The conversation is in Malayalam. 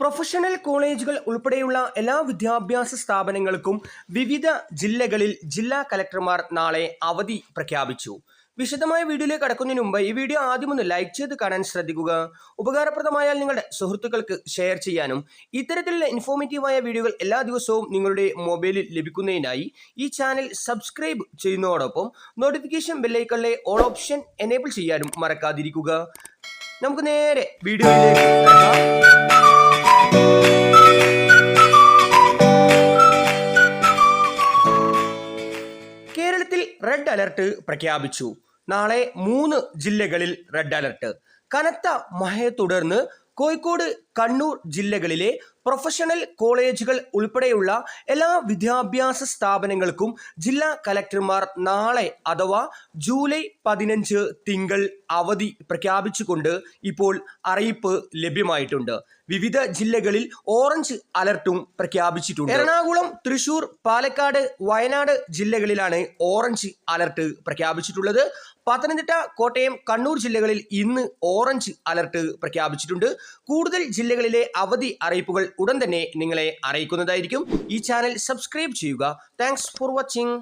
പ്രൊഫഷണൽ കോളേജുകൾ ഉൾപ്പെടെയുള്ള എല്ലാ വിദ്യാഭ്യാസ സ്ഥാപനങ്ങൾക്കും വിവിധ ജില്ലകളിൽ ജില്ലാ കലക്ടർമാർ നാളെ അവധി പ്രഖ്യാപിച്ചു. വിശദമായ വീഡിയോയിലേക്ക് കടക്കുന്നതിന് മുമ്പ് ഈ വീഡിയോ ആദ്യം ഒന്ന് ലൈക്ക് ചെയ്ത് കാണാൻ ശ്രദ്ധിക്കുക. ഉപകാരപ്രദമായാൽ നിങ്ങളുടെ സുഹൃത്തുക്കൾക്ക് ഷെയർ ചെയ്യാനും ഇത്തരത്തിലുള്ള ഇൻഫോർമേറ്റീവായ വീഡിയോകൾ എല്ലാ ദിവസവും നിങ്ങളുടെ മൊബൈലിൽ ലഭിക്കുന്നതിനായി ഈ ചാനൽ സബ്സ്ക്രൈബ് ചെയ്യുന്നതോടൊപ്പം നോട്ടിഫിക്കേഷൻ ബെല്ലൈക്കളിലെ ഓൾ ഓപ്ഷൻ എനേബിൾ ചെയ്യാനും മറക്കാതിരിക്കുക. നമുക്ക് നേരെ വീഡിയോയിലേക്ക് റെഡ് അലർട്ട് പ്രഖ്യാപിച്ചു. നാളെ മൂന്ന് ജില്ലകളിൽ റെഡ് അലർട്ട്. കനത്ത മഴയെ തുടർന്ന് കോഴിക്കോട് കണ്ണൂർ ജില്ലകളിലെ പ്രൊഫഷണൽ കോളേജുകൾ ഉൾപ്പെടെയുള്ള എല്ലാ വിദ്യാഭ്യാസ സ്ഥാപനങ്ങൾക്കും ജില്ലാ കലക്ടർമാർ നാളെ അഥവാ ജൂലൈ പതിനഞ്ച് തിങ്കൾ അവധി പ്രഖ്യാപിച്ചുകൊണ്ട് ഇപ്പോൾ അറിയിപ്പ് ലഭ്യമായിട്ടുണ്ട്. വിവിധ ജില്ലകളിൽ ഓറഞ്ച് അലർട്ടും പ്രഖ്യാപിച്ചിട്ടുണ്ട്. എറണാകുളം തൃശൂർ പാലക്കാട് വയനാട് ജില്ലകളിലാണ് ഓറഞ്ച് അലർട്ട് പ്രഖ്യാപിച്ചിട്ടുള്ളത്. പത്തനംതിട്ട കോട്ടയം കണ്ണൂർ ജില്ലകളിൽ ഇന്ന് ഓറഞ്ച് അലർട്ട് പ്രഖ്യാപിച്ചിട്ടുണ്ട്. കൂടുതൽ ജില്ലകളിലെ അവധി അറിയിപ്പുകൾ ഉടൻ തന്നെ നിങ്ങളെ അറിയിക്കുന്നതായിരിക്കും. ഈ ചാനൽ സബ്സ്ക്രൈബ് ചെയ്യുക. Thanks for watching